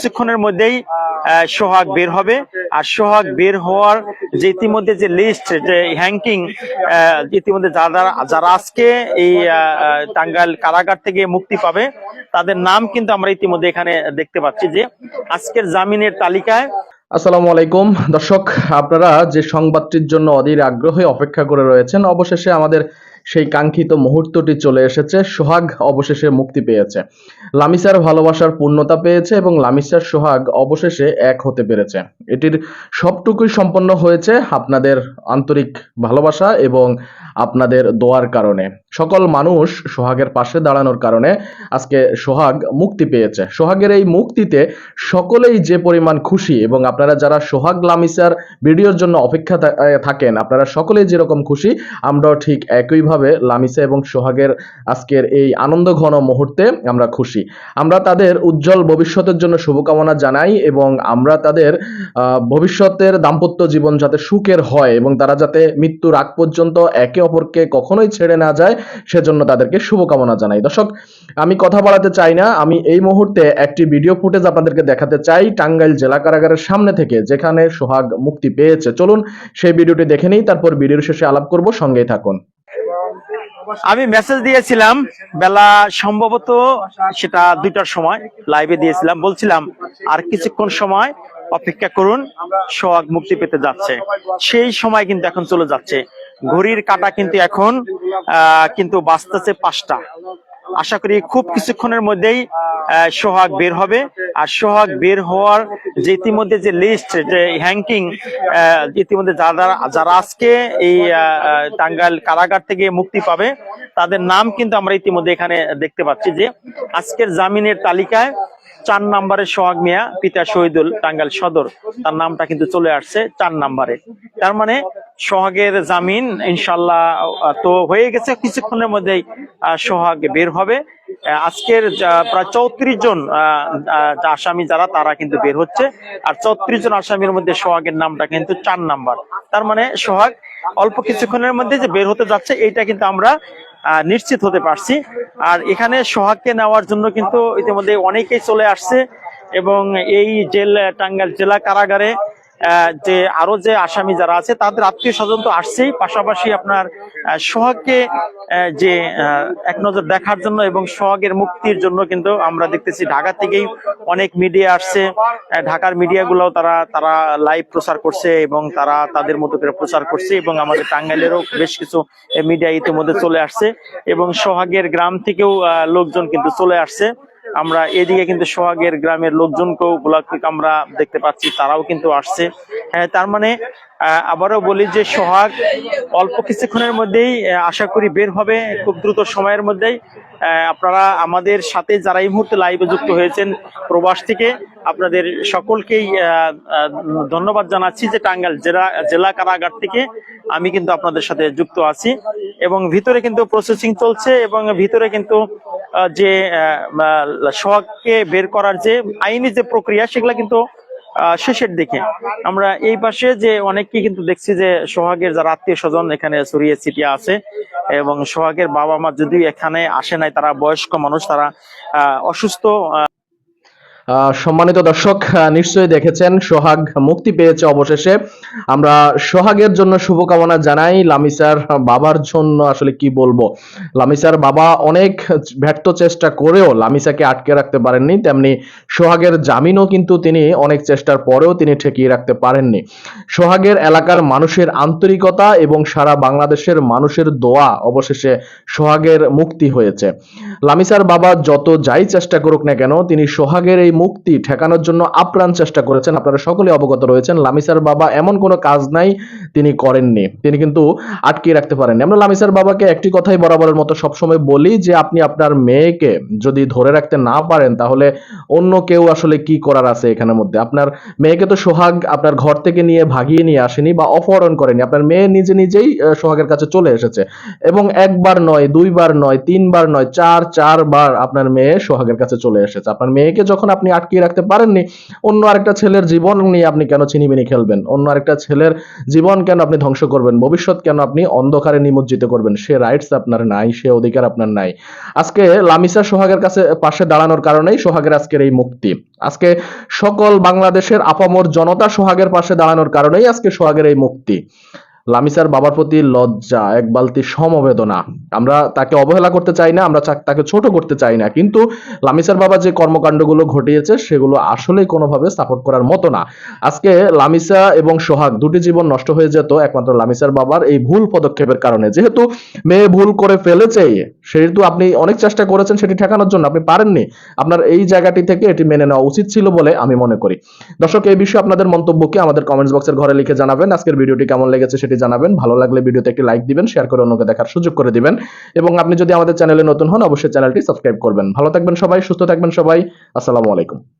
কিছুক্ষণের মধ্যেই সোহাগ বের হবে। আর সোহাগ বের হওয়ার যে ইতিমধ্যে যে লিস্ট যে হ্যাঙ্কিং ইতিমধ্যে যারা যারা আজকে এই টাঙ্গাইল কারাগার থেকে মুক্তি পাবে, তাদের নাম কিন্তু আমরা ইতিমধ্যে এখানে দেখতে পাচ্ছি যে আজকের জামিনের তালিকায় আসসালামু আলাইকুম। দর্শক, আপনারা যে সংবাদটির জন্য অধীর আগ্রহে অপেক্ষা করে রয়েছেন, অবশেষে আমাদের সেই কাঙ্ক্ষিত মুহূর্তটি চলে এসেছে, সোহাগ অবশেষে মুক্তি পেয়েছে। লামিসার ভালোবাসার পূর্ণতা পেয়েছে এবং লামিসার সোহাগ অবশেষে এক হতে পেরেছে। এটির সবটুকুই সম্পন্ন হয়েছে আপনাদের আন্তরিক ভালোবাসা এবং আপনাদের দোয়ার কারণে। সকল মানুষ সোহাগের পাশে দাঁড়ানোর কারণে আজকে সোহাগ মুক্তি পেয়েছে। সোহাগের এই মুক্তিতে সকলেই যে পরিমাণ খুশি এবং আপনারা যারা সোহাগ লামিসার ভিডিওর জন্য অপেক্ষা থাকেন, আপনারা সকলেই যেরকম খুশি, আমরাও ঠিক একইভাবে লামিসা এবং সোহাগের আজকের এই আনন্দ ঘন মুহূর্তে আমরা খুশি। আমরা তাদের উজ্জ্বল ভবিষ্যতের জন্য শুভকামনা জানাই এবং আমরা তাদের ভবিষ্যতের দাম্পত্য জীবন যাতে সুখের হয় এবং তারা যাতে মৃত্যুর আগ পর্যন্ত একে অপরকে কখনোই ছেড়ে না যায়, সেজন্য তাদেরকে শুভকামনা জানাই। দর্শক, আমি কথা বলাতে চাই না। আমি এই মুহূর্তে একটি ভিডিও ফুটেজ আপনাদেরকে দেখাতে চাই টাঙ্গাইল জেলা কারাগারের সামনে থেকে, যেখানে সোহাগ মুক্তি পেয়েছে। চলুন সেই ভিডিওটি দেখে নেই, তারপর ভিডিওর শেষে আলাপ করব, সঙ্গেই থাকুন। আমি মেসেজ দিয়েছিলাম, বেলা সম্ভবত সেটা দুইটার সময় লাইভে দিয়েছিলাম। বলছিলাম, আর কিছুক্ষণ সময় অপেক্ষা করুন, সোহাগ মুক্তি পেতে যাচ্ছে। সেই সময় কিন্তু এখন চলে যাচ্ছে। ঘড়ির কাটা কিন্তু এখন কিন্তু বাঁচতেছে পাঁচটা। আশা করি খুব কিছুক্ষণের মধ্যেই সোহাগ বের হবে। আর সোহাগ বের হওয়ার যে ইতিমধ্যে যে লিস্ট যে হ্যাঙ্কিং ইতিমধ্যে যারা যারা আজকে এই টাঙ্গাইল কারাগার থেকে মুক্তি পাবে, তাদের নাম কিন্তু আমরা ইতিমধ্যে এখানে দেখতে পাচ্ছি যে আজকের জামিনের তালিকায় চার নম্বরে সোহাগ মিয়া, পিতা শহীদুল টাঙ্গাইল সদর। তার নামটা কিন্তু চলে আসছে চার নম্বরে। তার মানে সোহাগের জামিন ইনশাল্লাহ তো হয়ে গেছে। কিছুক্ষণের মধ্যেই সোহাগ বের হবে। আজকের প্রায় চৌত্রিশ জন আসামি যারা, তারা কিন্তু বের হচ্ছে। আর চৌত্রিশ জন আসামির মধ্যে সোহাগের নামটা কিন্তু চার নাম্বার। তার মানে সোহাগ অল্প কিছুক্ষণের মধ্যে যে বের হতে যাচ্ছে, এইটা কিন্তু আমরা নিশ্চিত হতে পারছি। আর এখানে সোহাগকে নেওয়ার জন্য কিন্তু ইতিমধ্যে অনেকেই চলে আসছে এবং এই জেল, টাঙ্গাইল জেলা কারাগারে যে আরও যে আসামি যারা আছে, তাদের আত্মীয় স্বজন তো আসছেই। পাশাপাশি আপনার সোহাগকে যে এক নজর দেখার জন্য এবং সোহাগের মুক্তির জন্য কিন্তু আমরা দেখতেছি ঢাকা থেকেই অনেক মিডিয়া আসছে। ঢাকার মিডিয়াগুলোও তারা তারা লাইভ প্রচার করছে এবং তারা তাদের মতো করে প্রচার করছে এবং আমাদের টাঙ্গাইলেরও বেশ কিছু মিডিয়া ইতিমধ্যে চলে আসছে এবং সোহাগের গ্রাম থেকেও লোকজন কিন্তু চলে আসছে। আমরা এদিকে কিন্তু সোহাগের গ্রামের লোকজনকেও গুলাকে আমরা দেখতে পাচ্ছি তারাও কিন্তু আসছে। হ্যাঁ, তার মানে আবারও বলি যে সোহাগ অল্প কিছুক্ষণের মধ্যেই আশা করি বের হবে খুব দ্রুত সময়ের মধ্যেই। আপনারা আমাদের সাথে যারা এই মুহূর্তে লাইভে যুক্ত হয়েছেন প্রবাস থেকে আপনাদের সকলকেই ধন্যবাদ জানাচ্ছি যে টাঙ্গাইল জেলা জেলা কারাগার থেকে আমি কিন্তু আপনাদের সাথে যুক্ত আছি। এবং ভিতরে কিন্তু প্রসেসিং চলছে এবং ভিতরে কিন্তু যে সোহাগকে বের করার যে আইনি যে প্রক্রিয়া, সেগুলো কিন্তু শেষের দিকে। আমরা এই পাশে যে অনেককে কিন্তু দেখছি যে সোহাগের যারা আত্মীয় স্বজন এখানে ছড়িয়ে ছিটিয়ে আছে এবং সোহাগের বাবা মা যদি এখানে আসে নাই, তারা বয়স্ক মানুষ, তারা অসুস্থ সম্মানিত দর্শক নিশ্চয়ই দেখেছেন, সোহাগ মুক্তি পেয়েছে অবশেষে। আমরা সোহাগের জন্য শুভকামনা জানাই। লামিসার বাবার জন্য আসলে কি বলব? লামিসার বাবা অনেক ব্যর্থ চেষ্টা করেও লামিসাকে আটকে রাখতে পারেননি। তেমনি সোহাগের জামিনও কিন্তু তিনি অনেক চেষ্টার পরেও তিনি ঠেকিয়ে রাখতে পারেননি। সোহাগের এলাকার মানুষের আন্তরিকতা এবং সারা বাংলাদেশের মানুষের দোয়া অবশেষে সোহাগের মুক্তি হয়েছে। লামিসার বাবা যত যাই চেষ্টা করুক না কেন, তিনি সোহাগের এই মুক্তি ঠেকানোর জন্য আপ্রাণ চেষ্টা করেছেন। আপনারা সকলে অবগত রয়েছেন, লামিসার বাবা এমন কোনো কাজ নাই তিনি করেননি। তিনি কিন্তু আটকিয়ে রাখতে পারেননি। আমরা লামিসার বাবাকে একটি কথাই বরাবরের মতো সবসময় বলি যে, আপনি আপনার মেয়েকে যদি ধরে রাখতে না পারেন, তাহলে অন্য কেউ আসলে কি করার আছে এখানের মধ্যে? আপনার মেয়েকে তো সোহাগ আপনার ঘর থেকে নিয়ে ভাগিয়ে নিয়ে আসেনি বা অপহরণ করেনি। আপনার মেয়ে নিজে নিজেই সোহাগের কাছে চলে এসেছে। এবং একবার নয়, দুইবার নয়, তিনবার নয়, চার, চারবার আপনার মেয়ে সোহাগের কাছে চলে এসেছে। আপনার মেয়েকে যখন আপনি আপনি আটকিয়ে রাখতে পারেননি। অন্য আরেকটা ছেলের জীবন নিয়ে আপনি কেন চিনিমিনি খেলবেন? অন্য আরেকটা ছেলের জীবন কেন আপনি ধ্বংস করবেন? ভবিষ্যৎ কেন আপনি অন্ধকারে নিমজ্জিত করবেন? সে রাইটস আপনার নাই, সে অধিকার আপনার নাই। আজকে লামিসা সোহাগের কাছে, পাশে দাঁড়ানোর কারণেই সোহাগের আজকের এই মুক্তি। আজকে সকল বাংলাদেশের আপামর জনতা সোহাগের পাশে দাঁড়ানোর কারণেই আজকে সোহাগের এই মুক্তি। লামিসার বাবার প্রতি লজ্জা, এক বালতি সমবেদনা। আমরা তাকে অবহেলা করতে চাই না, আমরা তাকে ছোট করতে চাই না। কিন্তু লামিসার বাবা যে কর্মকাণ্ডগুলো ঘটিয়েছে, সেগুলো আসলেই কোনোভাবে সাপোর্ট করার মতো না। আজকে লামিসা এবং সোহাগ দুটি জীবন নষ্ট হয়ে যেত, একমাত্র লামিসার বাবার এই ভুল পদক্ষেপের কারণে। যেহেতু মেয়ে ভুল করে ফেলেছে, সেহেতু আপনি অনেক চেষ্টা করেছেন সেটি ঠেকানোর জন্য, আপনি পারেননি। আপনার এই জায়গাটি থেকে এটি মেনে নেওয়া উচিত ছিল বলে আমি মনে করি। দর্শক, এই বিষয়ে আপনাদের মন্তব্যকে আমাদের কমেন্টস বক্সের ঘরে লিখে জানাবেন। আজকের ভিডিওটি কেমন লেগেছে সেটি জানাবেন। ভালো লাগলে ভিডিওতে একটি লাইক দিবেন শেয়ার করে অন্যকে দেখার সুযোগ করে দিবেন। এবং আপনি যদি আমাদের চ্যানেলে নতুন হন, অবশ্যই চ্যানেলটি সাবস্ক্রাইব করবেন। ভালো থাকবেন সবাই, সুস্থ থাকবেন সবাই। আসসালামু আলাইকুম।